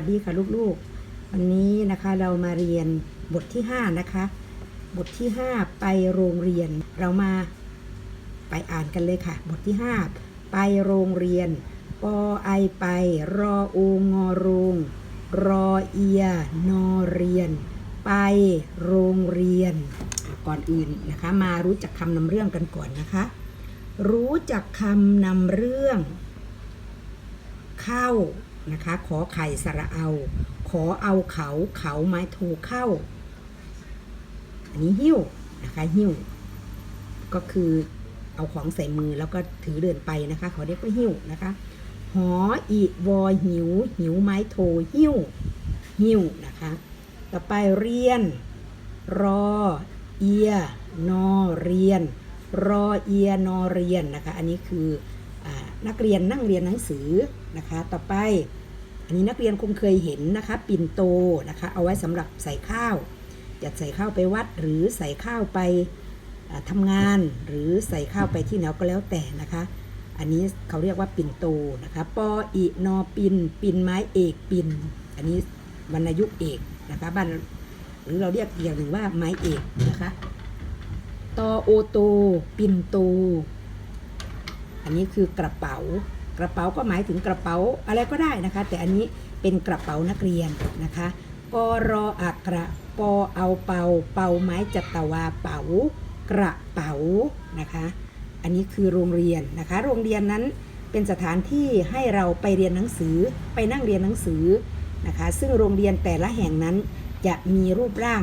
สวัสดีค่ะลูกๆ วันนี้นะคะเรามาเรียนบทที่ 5 นะคะ บทที่ 5 ไปโรงเรียนเรามาไปอ่านกันเลยค่ะ บทที่ 5 ไปโรงเรียนปอไอไป รอโองอโรงรอเอีย นอเรียน ไปโรงเรียนก่อนอื่นนะคะ มารู้จักคำนำเรื่องกันก่อนนะคะ รู้จักคำนำเรื่อง เข้า นะคะขอไข่สระเอา ขอเอาเขาเขาไม้โทเข้า อันนี้หิ้วนะคะหิ้ว ก็คือเอาของใส่มือแล้วก็ถือเดินไปนะคะเขาเรียกว่าหิ้วนะคะหออีวอหิว หิวไม้โทหิ้วหิ้วนะคะ ต่อไปเรียน รอ เอีย นอเรียน รอเอียนอเรียนนะคะ อันนี้คือ นักเรียนนั่งเรียนหนังสือนะคะ ต่อไป อันนี้นักเรียนคงเคยเห็นนะคะ ปิ่นโตนะคะ เอาไว้สำหรับใส่ข้าวจะใส่ข้าวไปวัดหรือใส่ข้าวไปอ่าทำงาน หรือใส่ข้าวไปที่ไหนก็แล้วแต่นะคะ อันนี้เขาเรียกว่าปิ่นโตนะคะปออีนอปินปินไม้เอกปินอันนี้วรรณยุกเอกนะคะบ้านหรือเราเรียกอีกอย่างหนึ่งว่าไม้เอกนะคะตอโอโตปินโต อันนี้คือกระเป๋ากระเป๋าก็หมายถึงกระเป๋าอะไรก็ได้นะคะ แต่อันนี้เป็นกระเป๋านักเรียนนะคะกรออักระปอเอาเปาเปาไม้จัตวาเป๋ากระเป๋านะคะ อันนี้คือโรงเรียนนะคะ โรงเรียนนั้นเป็นสถานที่ให้เราไปเรียนหนังสือไปนั่งเรียนหนังสือนะคะ ซึ่งโรงเรียนแต่ละแห่งนั้นจะมีรูปร่าง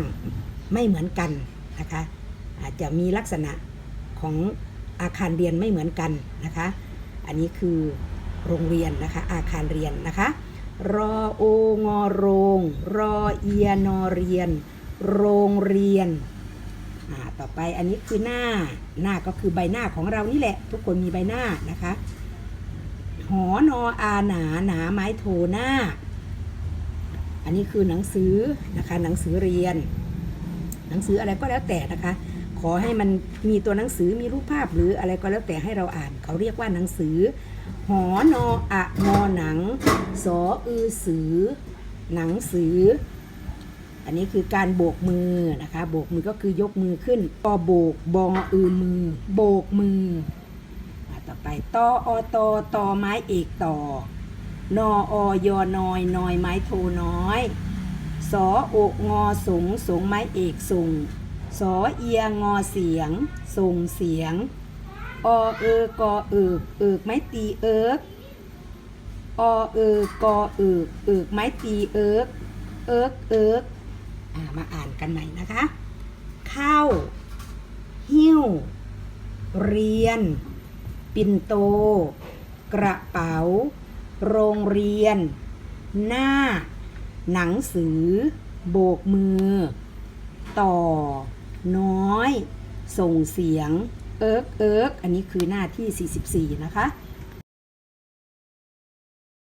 ไม่เหมือนกันนะคะ อาจจะมีลักษณะของ อาคารเรียนไม่เหมือนกันนะคะ อันนี้คือโรงเรียนนะคะ อาคารเรียนนะคะ รอโองอโรง รอเอียนอเรียน โรงเรียน ต่อไปอันนี้คือหน้า หน้าก็คือใบหน้าของเรานี่แหละ ทุกคนมีใบหน้านะคะ หอนออาหนาหนาไม้โทหน้า อันนี้คือหนังสือนะคะ หนังสือเรียน หนังสืออะไรก็แล้วแต่นะคะ ขอให้มันมีตัวหนังสือมีรูปภาพหรืออะไรก็แล้วแต่ให้เราอ่าน เขาเรียกว่าหนังสือ หอนออะงอหนัง สออือสือ หนังสือ อันนี้คือการโบกมือนะคะโบกมือก็คือยกมือขึ้นปอโบกบออือมือ โบกมือต่อไปตออตอตอไม้เอกต่อนออยอนอยนอยไม้โทน้อย สออกงอสงสงไม้เอกส่ง สอเอียงอเสียง ส่งเสียง อเออกอเอิกเอิกไม้ตีเอิกอเออกอเอิกเอิกไม้ตีเอิกเอิกเอิกมาอ่านกันใหม่นะคะ เข้า หิ้ว เรียน ปิ่นโต กระเป๋า โรงเรียน หน้า หนังสือ โบกมือ ต่อ น้อย ส่งเสียง เอิกเอิกอันนี้คือหน้าที่ 44 นะคะ